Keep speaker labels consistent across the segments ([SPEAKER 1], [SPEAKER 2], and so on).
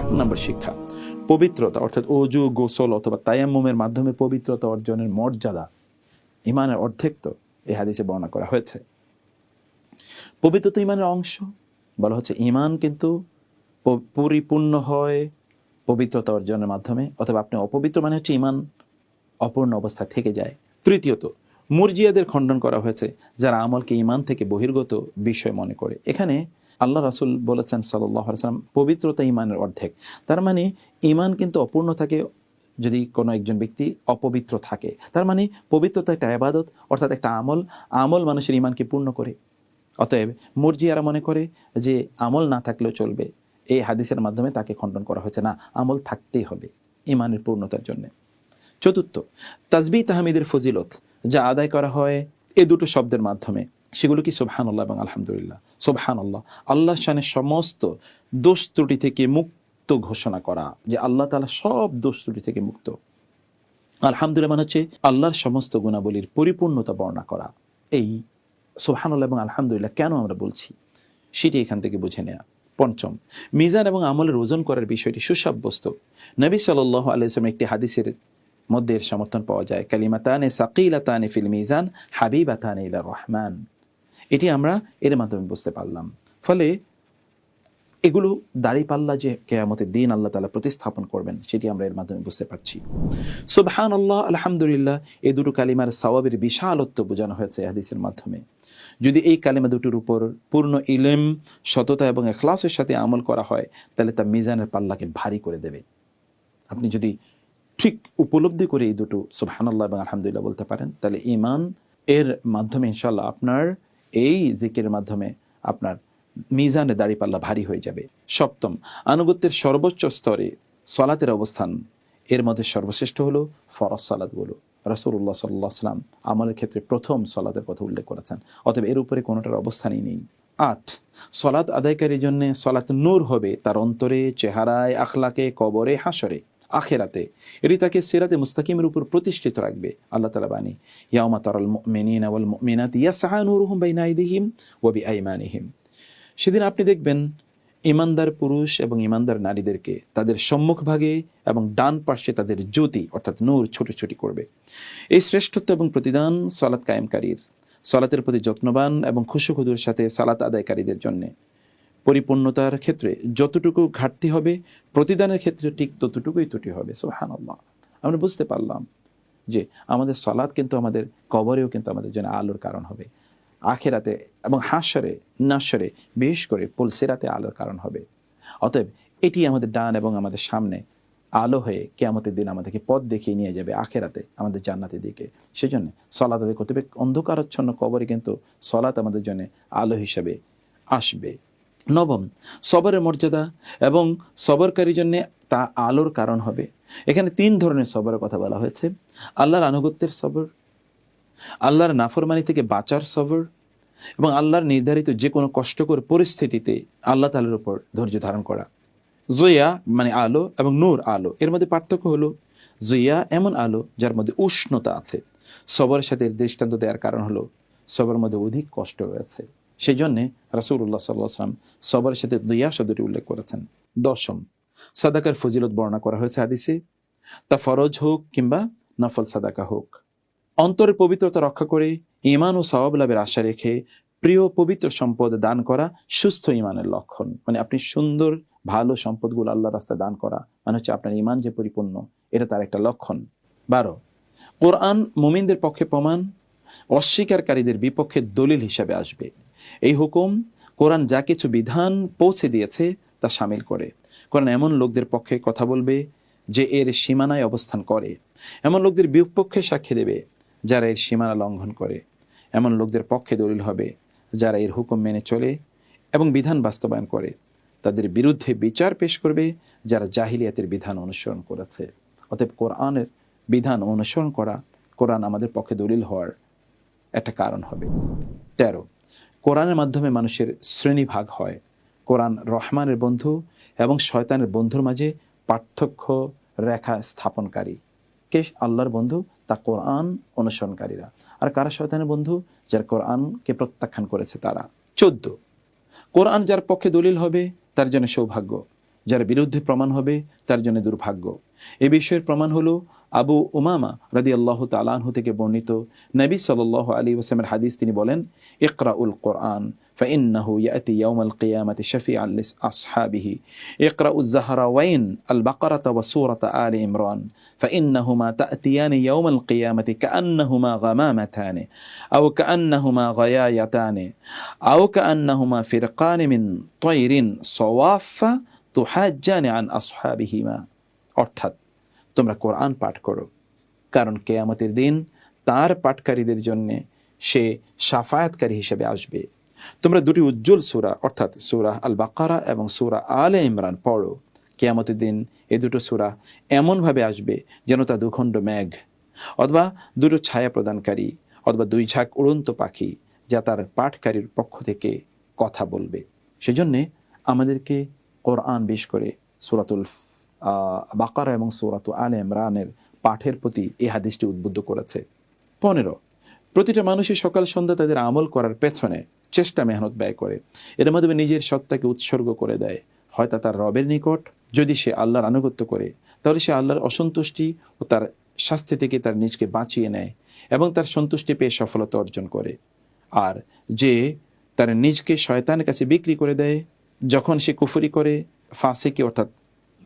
[SPEAKER 1] এক নম্বর শিক্ষা, পবিত্রতা, অর্থাৎ অজু, গোসল অথবা তায়াম্মুমের মাধ্যমে পবিত্রতা অর্জনের মর্যাদা, ইমানের অর্ধেক তো এই হাদিসে বর্ণনা করা হয়েছে। পবিত্রতা ইমানের অংশ, বলা হচ্ছে ইমান কিন্তু পরিপূর্ণ হয় পবিত্রতা অর্জনের মাধ্যমে, অথবা আপনি অপবিত্র মানে হচ্ছে ইমান অপূর্ণ অবস্থা থেকে যায়। তৃতীয়ত মুরজিয়াদের খণ্ডন করা হয়েছে, যারা আমলকে ইমান থেকে বহির্গত বিষয় মনে করে। এখানে আল্লাহ রাসুল বলেছেন সাল্লাহ সাল্লাম, পবিত্রতা ইমানের অর্ধেক। তার মানে ইমান কিন্তু অপূর্ণ থাকে যদি কোনো একজন ব্যক্তি অপবিত্র থাকে। তার মানে পবিত্রতা একটা আবাদত অর্থাৎ একটা আমল। আমল মানুষের ইমানকে পূর্ণ করে। অতএব, মুরজিয়ারা মনে করে যে আমল না থাকলেও চলবে। এই হাদিসের মাধ্যমে তাকে খণ্ডন করা হয়েছে। না, আমল থাকতেই হবে ইমানের পূর্ণতার জন্য। চতুর্থ তাজবি তাহমিদের ফজিলত যা আদায় করা হয় এ দুটো শব্দের মাধ্যমে। সেগুলো কি সোবহান আল্লাহ এবং আলহামদুলিল্লাহ? সোবহান আল্লাহ আল্লাহ শানের সমস্ত দোষ ত্রুটি থেকে মুক্ত ঘোষণা করা, যে আল্লাহ তালা সব দোষ ত্রুটি থেকে মুক্ত। আলহামদুলিল্লাহ মানে হচ্ছে আল্লাহর সমস্ত গুণাবলীর পরিপূর্ণতা বর্ণনা করা। এই সোহানুল্লাহ এবং আলহামদুলিল্লাহ কেন আমরা বলছি? সেটি এখান থেকে বুঝে নেয়া। পঞ্চম, মিজান এবং আমলের ওজন করার বিষয়টি সুসাব্যস্ত। নবী সাল্লাহ আলাইসলাম একটি হাদিসের মধ্যে এর সমর্থন পাওয়া যায়। কালিমাতানে সাকিলাতানে ফিল মিজান, হাবিবাতানে ইলা রহমান। এটি আমরা এর মাধ্যমে বুঝতে পারলাম। ফলে এগুলো দাড়ি পাল্লা যে কেয়ামতের দিন আল্লাহ তালা প্রতিস্থাপন করবেন, সেটি আমরা এর মাধ্যমে বুঝতে পারছি। সুবহান আল্লাহ আলহামদুলিল্লাহ, এই দুটো কালিমার সওয়াবের বিশালত্ব বোঝানো হয়েছে হাদিসের মাধ্যমে। যদি এই কালিমা দুটোর উপর পূর্ণ ইলেম, সততা এবং এখলাসের সাথে আমল করা হয়, তাহলে তা মিজানের পাল্লাকে ভারী করে দেবে। আপনি যদি ঠিক উপলব্ধি করে এই দুটো, সুবহানাল্লাহ এবং আলহামদুলিল্লাহ বলতে পারেন, তাহলে ইমান এর মাধ্যমে ইনশাল্লাহ আপনার এই জিকের মাধ্যমে আপনার মিজানে দাড়িপাল্লা ভারী হয়ে যাবে। সপ্তম, আনুগত্যের সর্বোচ্চ স্তরে সলাতের অবস্থান। এর মধ্যে সর্বশ্রেষ্ঠ হলো ফরজ সালাদগুলো রাসূলুল্লাহ সাল্লাহ সাল্লাম আমলের ক্ষেত্রে প্রথম সলাতের কথা উল্লেখ করেছেন, অতএব এর উপরে কোনোটার অবস্থানই নেই। আট, সলাৎ আদায়কারীর জন্য সলাৎ নূর হবে তার অন্তরে, চেহারায়, আখলাকে, কবরে, হাসরে। আখেরাতে। এটি তাকে সিরাতে মুস্তাকিমের উপর প্রতিষ্ঠিত রাখবে, আল্লাহ তালা বাণী। ইয়াউমা তারাল মুমিনিনা ওয়াল মুমিনাত ইয়াসআ নূরুহুম বাইনা আইদিহিম ওয়া বিআইমানিহিম। সেদিন আপনি দেখবেন ইমানদার পুরুষ এবং ইমানদার নারীদেরকে তাদের সম্মুখভাগে এবং ডান পার্শ্বে তাদের জ্যোতি, অর্থাৎ নূর, ছোটাছুটি করবে। এই শ্রেষ্ঠত্ব এবং প্রতিদান সলাৎ কায়েমকারীর, সলাতের প্রতি যত্নবান এবং খুশুখুদুর সাথে সালাত আদায়কারীদের জন্যে। পরিপূর্ণতার ক্ষেত্রে যতটুকু ঘাটতি হবে, প্রতিদানের ক্ষেত্রে ঠিক ততটুকুই ত্রুটি হবে সোহান আল্লাহ আমরা বুঝতে পারলাম যে আমাদের সলাদ কিন্তু আমাদের কবরেও কিন্তু আমাদের জন্য আলোর কারণ হবে। আখেরাতে এবং হাসরে নাসরে বিশেষ করে পুলসেরাতে আলোর কারণ হবে। অতএব এটি আমাদের ডান এবং আমাদের সামনে আলো হয়ে কেয়ামতের দিন আমাদেরকে পথ দেখিয়ে নিয়ে যাবে আখেরাতে, আমাদের জান্নাতের দিকে। সেই জন্য সলাত আদায় করতে অন্ধকারচ্ছন্ন কবরে কিন্তু সলাত আমাদের জন্য আলো হিসাবে আসবে। নবম, সবরের মর্যাদা এবং সবরকারীর জন্য তা আলোর কারণ হবে। এখানে তিন ধরনের সবরের কথা বলা হয়েছে। আল্লাহর আনুগত্যের সবর, আল্লাহর নাফরমানি থেকে বাঁচার সবর এবং আল্লাহর নির্ধারিত যে কোনো কষ্টকর পরিস্থিতিতে আল্লাহ তালের উপর ধৈর্য ধারণ করা। জয়া মানে আলো এবং নূর আলো, এর মধ্যে পার্থক্য হলো জয়া এমন আলো যার মধ্যে উষ্ণতা আছে। সবরের সাথে দৃষ্টান্ত দেওয়ার কারণ হলো সবরের মধ্যে অধিক কষ্ট রয়েছে। সেই জন্যে রাসুল্লাহ সাল্লাহাম সবার সাথে দয়া শব্দটি উল্লেখ করেছেন। দশম, সাদাকার ফজিলত বর্ণনা করা হয়েছে হাদিসে, তা ফরজ হোক কিংবা নফল সাদাকা হোক। অন্তরের পবিত্রতা রক্ষা করে ইমান ও সওয়াব লাভের আশা রেখে প্রিয় পবিত্র সম্পদ দান করা সুস্থ ইমানের লক্ষণ। মানে আপনি সুন্দর, ভালো সম্পদগুলো আল্লাহ রাস্তায় দান করা মানে হচ্ছে আপনার ইমান যে পরিপূর্ণ, এটা তার একটা লক্ষণ। বারো, কোরআন মুমিনদের পক্ষে প্রমাণ, অস্বীকারীদের বিপক্ষে দলিল হিসাবে আসবে। এই হুকুম কোরআন যা কিছু বিধান পৌঁছে দিয়েছে তা সামিল করে। কোরআন এমন লোকদের পক্ষে কথা বলবে যে এর সীমানায় অবস্থান করে। এমন লোকদের বিপক্ষে সাক্ষী দেবে যারা এর সীমানা লঙ্ঘন করে। এমন লোকদের পক্ষে দলিল হবে যারা এর হুকুম মেনে চলে এবং বিধান বাস্তবায়ন করে। তাদের বিরুদ্ধে বিচার পেশ করবে যারা জাহিলিয়াতের বিধান অনুসরণ করেছে। অতএব কোরআনের বিধান অনুসরণ করা কোরআন আমাদের পক্ষে দলিল হওয়ার একটা কারণ হবে। তেরো কোরআনের মাধ্যমে মানুষের শ্রেণি ভাগ হয়। কোরআন রহমানের বন্ধু এবং শয়তানের বন্ধুর মাঝে পার্থক্য রেখা স্থাপনকারী। কে? আল্লাহর বন্ধু, তা কোরআন অনুসরণকারীরা। আর কারা শয়তানের বন্ধু? যার কোরআনকে প্রত্যাখ্যান করেছে তারা। চোদ্দ। কোরআন যার পক্ষে দলিল হবে, তার জন্য সৌভাগ্য। যার বিরুদ্ধে প্রমাণ হবে, তার জন্য দুর্ভাগ্য। এ বিষয়ের প্রমাণ হলো আবু উমামা রাদি আল্লাহ তালাহু থেকে বর্ণিত নবী সাল আলী ওসামের হাদিস তিনি বলেন ইকরা উল কোরআন فإنه يأتي يوم القيامة شفيعا لأصحابه اقرأوا الزهراوين البقرة وسورة آل عمران فإنهما تأتيان يوم القيامة كأنهما غمامتان أو كأنهما غيايتان أو كأنهما فرقان من طير صواف تحاجان عن أصحابهما অর্থাৎ তোমরা কোরআন পাঠ করো। কারণ কেয়ামতের দিন তার পাঠকারীদের জন্য সে সাফায়াতকারী হিসেবে আসবে। তোমরা দুটি উজ্জ্বল সুরা, অর্থাৎ সুরা আল বাকারা এবং সুরা আলে ইমরান পড়ো। কেয়ামতের দিন এ দুটো সুরা এমনভাবে আসবে যেন তা দুখণ্ড মেঘ, অথবা দুটো ছায়া প্রদানকারী, অথবা দুই ঝাঁক উড়ন্ত পাখি যা তার পাঠকারীর পক্ষ থেকে কথা বলবে। সেজন্যে আমাদেরকে কোরআন বেশ করে সুরাতুল বাকারা এবং সুরাত আলে ইমরানের পাঠের প্রতি এই হাদিসটি উদ্বুদ্ধ করেছে। পনেরো, প্রতিটা মানুষই সকাল সন্ধ্যা তাদের আমল করার পেছনে চেষ্টা মেহনত ব্যয় করে। এর মাধ্যমে নিজের সত্তাকে উৎসর্গ করে দেয়। হয়তো তার রবের নিকট, যদি সে আল্লাহর আনুগত্য করে, তাহলে সে আল্লাহর অসন্তুষ্টি ও তার শাস্তি থেকে তার নিজকে বাঁচিয়ে নেয় এবং তার সন্তুষ্টি পেয়ে সফলতা অর্জন করে। আর যে তার নিজকে শয়তানের কাছে বিক্রি করে দেয়, যখন সে কুফরি করে, ফাঁসেকে অর্থাৎ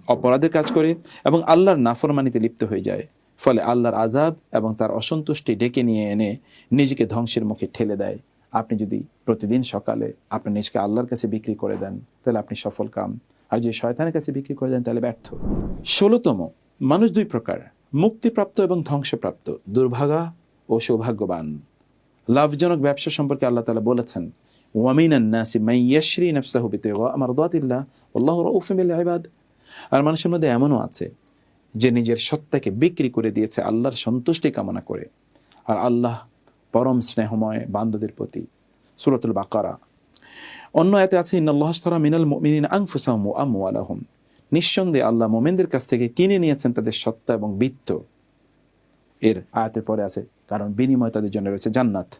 [SPEAKER 1] অপরাধের কাজ করে এবং আল্লাহর নাফরমানিতে লিপ্ত হয়ে যায়। ফলে আল্লাহর আজাব এবং তার অসন্তুষ্টি ডেকে নিয়ে এনে নিজেকে ধ্বংসের মুখে ঠেলে দেয়। আপনি যদি প্রতিদিন সকালে আপনি নিজকে আল্লাহর কাছে বিক্রি করে দেন, তাহলে আপনি সফল কাম। আর যদি শয়তানের কাছে বিক্রি করে দেন, তাহলে ব্যর্থ। ষোলোতম, মানুষ দুই প্রকার, মুক্তিপ্রাপ্ত এবং ধ্বংসপ্রাপ্ত, দুর্ভাগা ও সৌভাগ্যবান। লাভজনক ব্যবসা সম্পর্কে আল্লাহ তালা বলেছেন ওয়ামিনান নাসি মাই ইয়াশরি নফসাহু বিতিগা মারদাতিল্লাহ আল্লাহু ইবাদ। আর মানুষের মধ্যে এমনও আছে যে নিজের সত্তাকে বিক্রি করে দিয়েছে আল্লাহর সন্তুষ্টি কামনা করে। আর আল্লাহ পরম স্নেহময় বান্দাদের প্রতি সুরতুল বাকারা। অন্য এতে আছে ইন্নআল্লাহস্তরা মিনাল মিনিন আংফুসাহম ও আমওয়ালাহম। নিঃসন্দেহে আল্লাহ মোমেনদের কাছ থেকে কিনে নিয়েছেন তাদের সত্তা এবং বৃত্ত। এর আয়াতের পরে আছে, কারণ বিনিময় তাদের জন্য রয়েছে জান্নাত।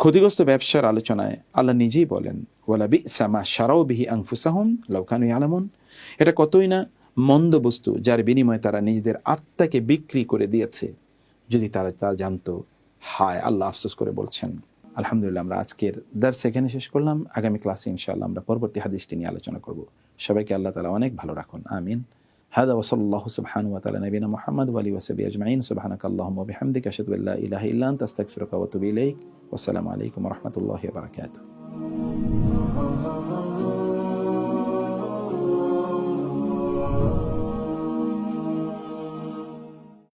[SPEAKER 1] ক্ষতিগ্রস্ত ব্যবসার আলোচনায় আল্লাহ নিজেই বলেন ওয়ালা বি সামা সারাও বিহি আংফুসাহম লৌকানু আলামন এটা কতই না মন্দ বস্তু যার বিনিময়ে তারা নিজেদের আত্মাকে বিক্রি করে দিয়েছে যদি তারা তা জানতো হায় আল্লাহ আফসোস করে বলছেন আলহামদুলিল্লাহ আমরা আজকের দার সেখানে শেষ করলাম আগামী ক্লাসে ইনশাআল্লাহ আমরা পরবর্তী হাদিসটি নিয়ে আলোচনা করব সবাইকে আল্লাহ তালা অনেক ভালো রাখুন আমিন هذا وصلى الله سبحانه وتعالى نبينا محمد وآله وصحبه أجمعين سبحانك اللهم وبحمدك أشهد أن لا إله إلا أنت أستغفرك وأتوب إليك والسلام عليكم ورحمة الله وبركاته